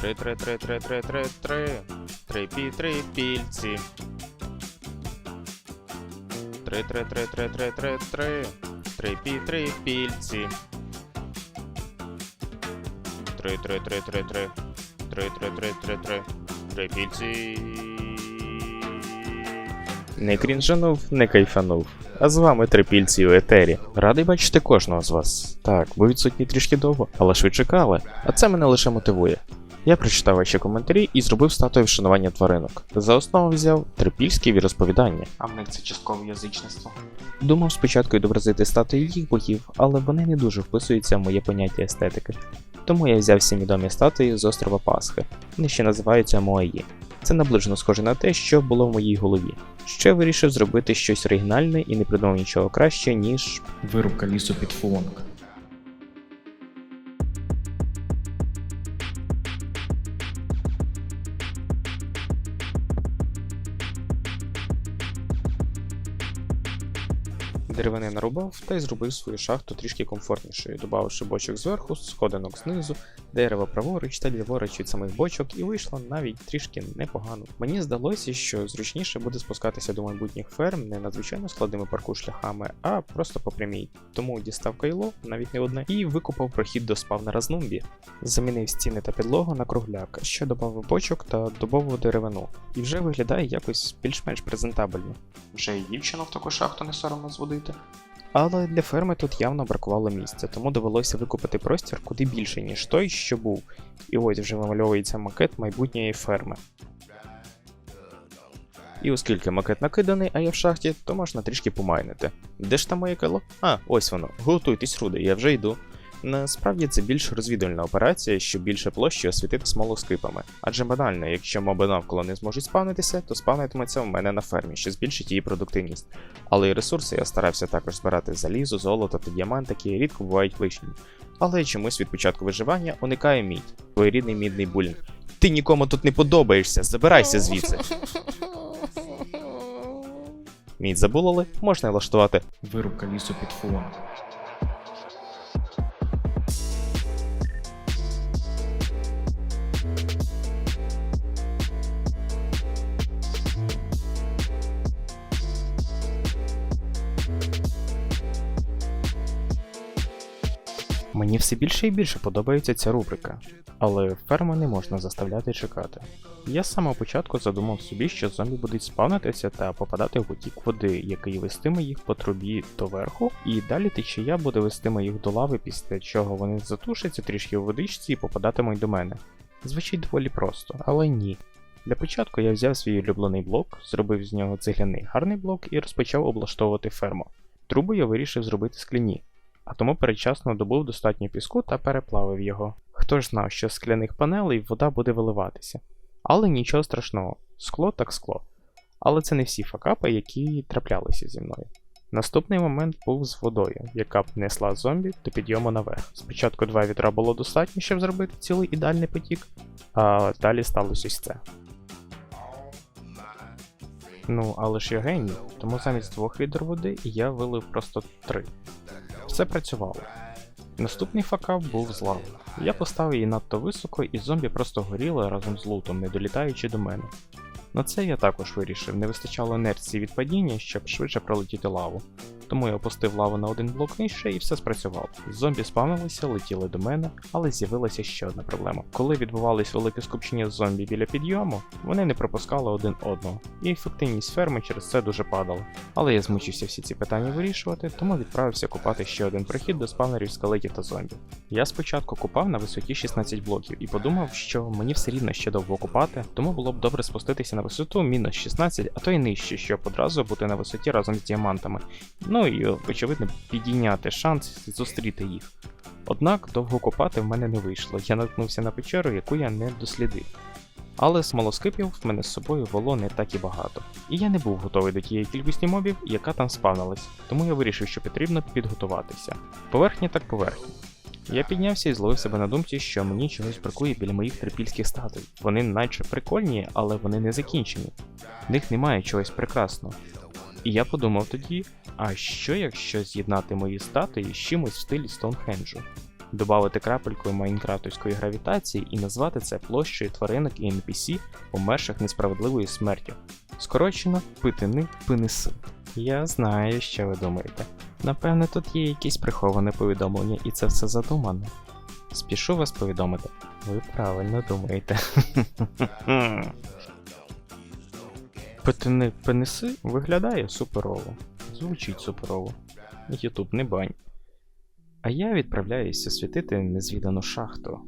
Три, три, три, три, три, три, три. Три пі, три пільці. Три, три, три, три, три, три, три. Три пі, три пільці. Три, три, три, три, три. Три, три, три, три, три. Три пільці. Не крінжанув, не кайфанув. А з вами трипільці у етері. Радий бачити кожного з вас. Так, ви відсутні трішки довго, але ж ви чекали. А це мене лише мотивує. Я прочитав ваші коментарі і зробив статую вшанування тваринок. За основу взяв трипільські віросповідання. А в них це часткове язичництво. Думав спочатку відобразити статуї їх богів, але вони не дуже вписуються в моє поняття естетики. Тому я взяв всі відомі статуї з острова Пасхи. Вони ще називаються Моаї. Це наближено схоже на те, що було в моїй голові. Ще вирішив зробити щось оригінальне і не придумав нічого краще, ніж Вирубка лісу під фонг. Деревини нарубав та й зробив свою шахту трішки комфортнішою, додавши бочок зверху, сходинок знизу, дерево праворуч та ліворуч від самих бочок, і вийшло навіть трішки непогано. Мені здалося, що зручніше буде спускатися до майбутніх ферм не надзвичайно складними парку шляхами, а просто по прямій. Тому дістав кайло, навіть не одне, і викупав прохід до спавнера знумбі. Замінив стіни та підлогу на кругляк, ще додав бочок та дубову деревину, і вже виглядає якось більш-менш презентабельно. Вже і дівчину в таку шахту не соромно зводити. Але для ферми тут явно бракувало місця, тому довелося викупити простір куди більше, ніж той, що був. І ось вже вимальовується макет майбутньої ферми. І оскільки макет накиданий, а я в шахті, то можна трішки помайнити. Де ж там моє кило? А, ось воно. Готуйтесь, руди, я вже йду. Насправді це більш розвідувальна операція, щоб більше площі освітити смолоскипами. Адже банально, якщо моби навколо не зможуть спавнитися, то спавнитиметься в мене на фермі, що збільшить її продуктивність. Але і ресурси я старався також збирати залізо, золото та діамант, які рідко бувають лишні. Але чомусь від початку виживання уникає мідь, твоєрідний мідний булінг. Ти нікому тут не подобаєшся, забирайся звідси. Мідь забулили, можна влаштувати Вирубка лісу під фонг. Мені все більше і більше подобається ця рубрика, але ферму не можна заставляти чекати. Я з самого початку задумав собі, що зомбі будуть спавнитися та попадати в потік води, який вестиме їх по трубі до верху, і далі течія буде вестиме їх до лави, після чого вони затушаться трішки у водичці і попадатимуть до мене. Звучить доволі просто, але ні. Для початку я взяв свій улюблений блок, зробив з нього цегляний гарний блок і розпочав облаштовувати ферму. Трубу я вирішив зробити скляні, а тому передчасно добув достатньо піску та переплавив його. Хто ж знав, що з скляних панелей вода буде виливатися. Але нічого страшного, скло так скло. Але це не всі факапи, які траплялися зі мною. Наступний момент був з водою, яка б несла зомбі до підйому наверх. Спочатку два вітра було достатньо, щоб зробити цілий ідеальний потік, а далі сталося ось це. Ну, але ж я геній, тому замість двох відер води я вилив просто три. Все працювало. Наступний факап був з лави. Я поставив її надто високо, і зомбі просто горіли разом з лутом, не долітаючи до мене. На це я також вирішив, не вистачало інерції від падіння, щоб швидше пролетіти лаву. Тому я опустив лаву на один блок нижче і все спрацювало. Зомбі спавнилися, летіли до мене, але з'явилася ще одна проблема. Коли відбувались велике скупчення зомбі біля підйому, вони не пропускали один одного, і ефективність ферми через це дуже падала. Але я змучився всі ці питання вирішувати, тому відправився купати ще один прихід до спавнерів скелетів та зомбі. Я спочатку купав на висоті 16 блоків і подумав, що мені все рівно ще довго купати, тому було б добре спуститися на висоту мінус 16, а то й нижче, щоб одразу бути на висоті разом з діамантами. Ну і очевидно підійняти шанс зустріти їх. Однак довго копати в мене не вийшло, я наткнувся на печеру, яку я не дослідив. Але смолоскипів в мене з собою було не так і багато. І я не був готовий до тієї кількості мобів, яка там спавнилась, тому я вирішив, що потрібно підготуватися. Поверхня так поверхня. Я піднявся і зловив себе на думці, що мені чогось бракує біля моїх трипільських статуй. Вони наче прикольні, але вони не закінчені. В них немає чогось прекрасного. І я подумав тоді, а що якщо з'єднати мої статуї з чимось в стилі Стоунхенджу? Добавити крапелькою майнкрафтовської гравітації і назвати це площею тваринок і NPC, померших несправедливою смертю. Скорочено питини пиниси. Я знаю, що ви думаєте. Напевне, тут є якесь приховане повідомлення, і це все задумано. Спішу вас повідомити. Ви правильно думаєте. Питини пениси виглядає суперово. Звучить суперово. Ютуб не бань. А я відправляюся світити незвідану шахту.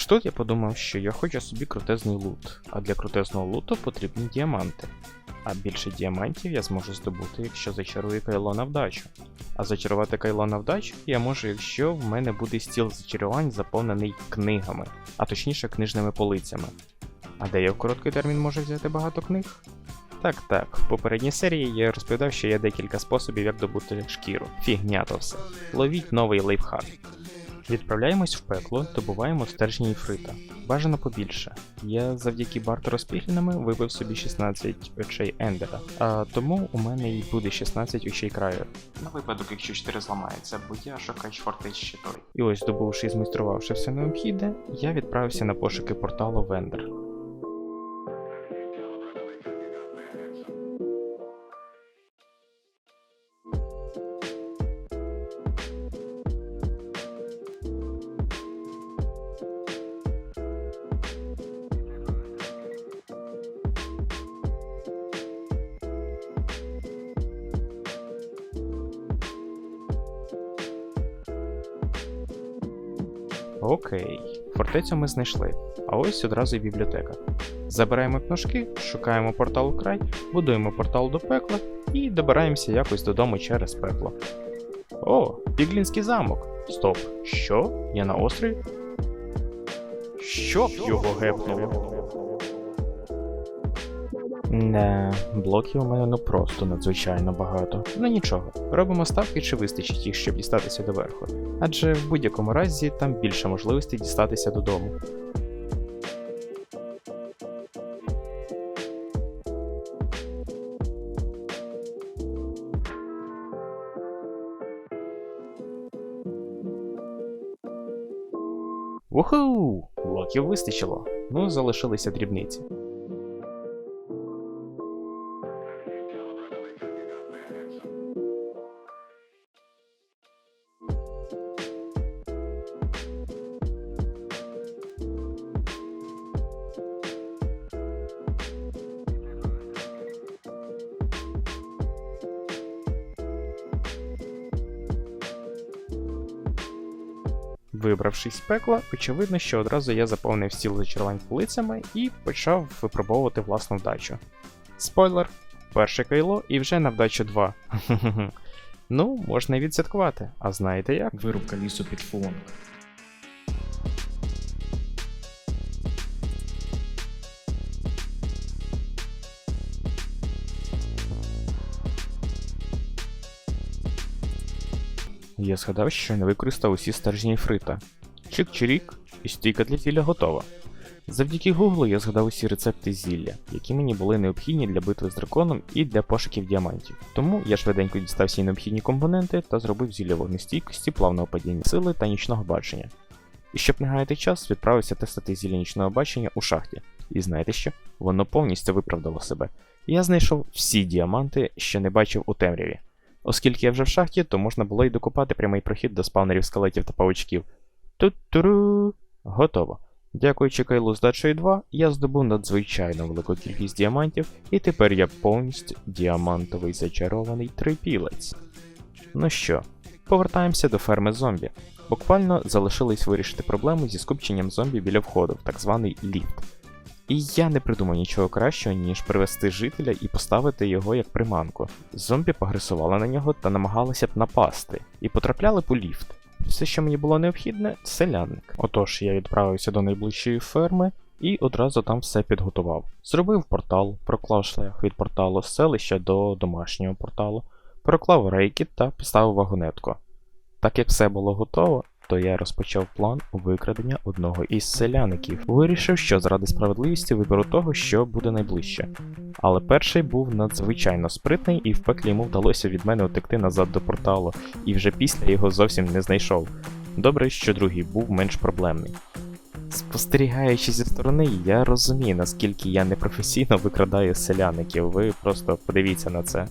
Аж тут я подумав, що я хочу собі крутезний лут, а для крутезного луту потрібні діаманти. А більше діамантів я зможу здобути, якщо зачарую кайло на вдачу. А зачарувати кайло на вдачу я можу, якщо в мене буде стіл зачарувань заповнений книгами, а точніше книжними полицями. А де я в короткий термін можу взяти багато книг? Так, так, в попередній серії я розповідав, що є декілька способів, як добути шкіру. Фігня то все. Ловіть новий лайфхак. Відправляємось в пекло, добуваємо стержні іфрита. Бажано побільше. Я завдяки бартеру з піглінами вибив собі 16 очей Ендера, а тому у мене й буде 16 очей краю. На випадок, якщо 4 зламається, бо я шукач фортець ще той. І ось, добувши і змайструвавши все необхідне, я відправився на пошуки порталу в Окей, фортецю ми знайшли. А ось одразу і бібліотека. Забираємо книжки, шукаємо портал у край, будуємо портал до пекла і добираємося якось додому через пекло. О, Піглінський замок. Стоп. Що? Я на острові? Щоб його гепнуло. Не, блоків у мене ну просто надзвичайно багато. Ну нічого, робимо ставки, чи вистачить їх, щоб дістатися до верху. Адже в будь-якому разі там більше можливостей дістатися додому. Уху! Блоків вистачило. Ну, залишилися дрібниці. Вибравшись з пекла, очевидно, що одразу я заповнив стіл зачарувань полицями і почав випробовувати власну вдачу. Спойлер, перше кайло і вже на вдачу 2. ну, можна і відсвяткувати, а знаєте як? Вирубка лісу під фонг. Я згадав, що не використав усі стержні фрита. Чик-чирік, і стійка для зілля готова. Завдяки Гуглу я згадав усі рецепти зілля, які мені були необхідні для битви з драконом і для пошуків діамантів. Тому я швиденько дістав всі необхідні компоненти та зробив зілля вогнестійкості, плавного падіння сили та нічного бачення. І щоб не гаяти час, відправився тестити зілля нічного бачення у шахті. І знаєте що? Воно повністю виправдало себе. Я знайшов всі діаманти, що не бачив у темряві. Оскільки я вже в шахті, то можна було й докупати прямий прохід до спавнерів скелетів та павучків. Тут-туру. Готово. Дякуючи кайлу з дачею 2, я здобув надзвичайно велику кількість діамантів, і тепер я повністю діамантовий зачарований трипілець. Ну що, повертаємося до ферми зомбі. Буквально залишилось вирішити проблему зі скупченням зомбі біля входу так званий ліфт. І я не придумав нічого кращого, ніж привести жителя і поставити його як приманку. Зомбі погресували на нього та намагалися б напасти, і потрапляли по ліфт. Все, що мені було необхідне, селянник. Отож, я відправився до найближчої ферми і одразу там все підготував. Зробив портал, проклав шлях від порталу селища до домашнього порталу, проклав рейки та поставив вагонетку. Так як все було готово, то я розпочав план викрадення одного із селяників. Вирішив, що заради справедливості виберу того, що буде найближче. Але перший був надзвичайно спритний, і в пеклі йому вдалося від мене утекти назад до порталу, і вже після його зовсім не знайшов. Добре, що другий був менш проблемний. Спостерігаючи зі сторони, я розумію, наскільки я непрофесійно викрадаю селяників. Ви просто подивіться на це.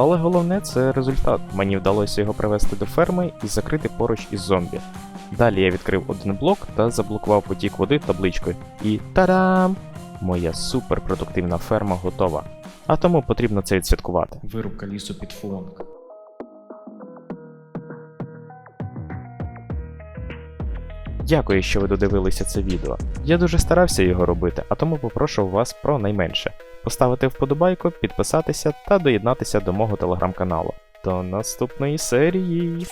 Але головне це результат. Мені вдалося його привести до ферми і закрити поруч із зомбі. Далі я відкрив один блок та заблокував потік води табличкою. І та-дам! Моя суперпродуктивна ферма готова. А тому потрібно це відсвяткувати. Вирубка лісу під фонг. Дякую, що ви додивилися це відео. Я дуже старався його робити, а тому попрошу вас про найменше поставити вподобайку, підписатися та доєднатися до мого телеграм-каналу. До наступної серії!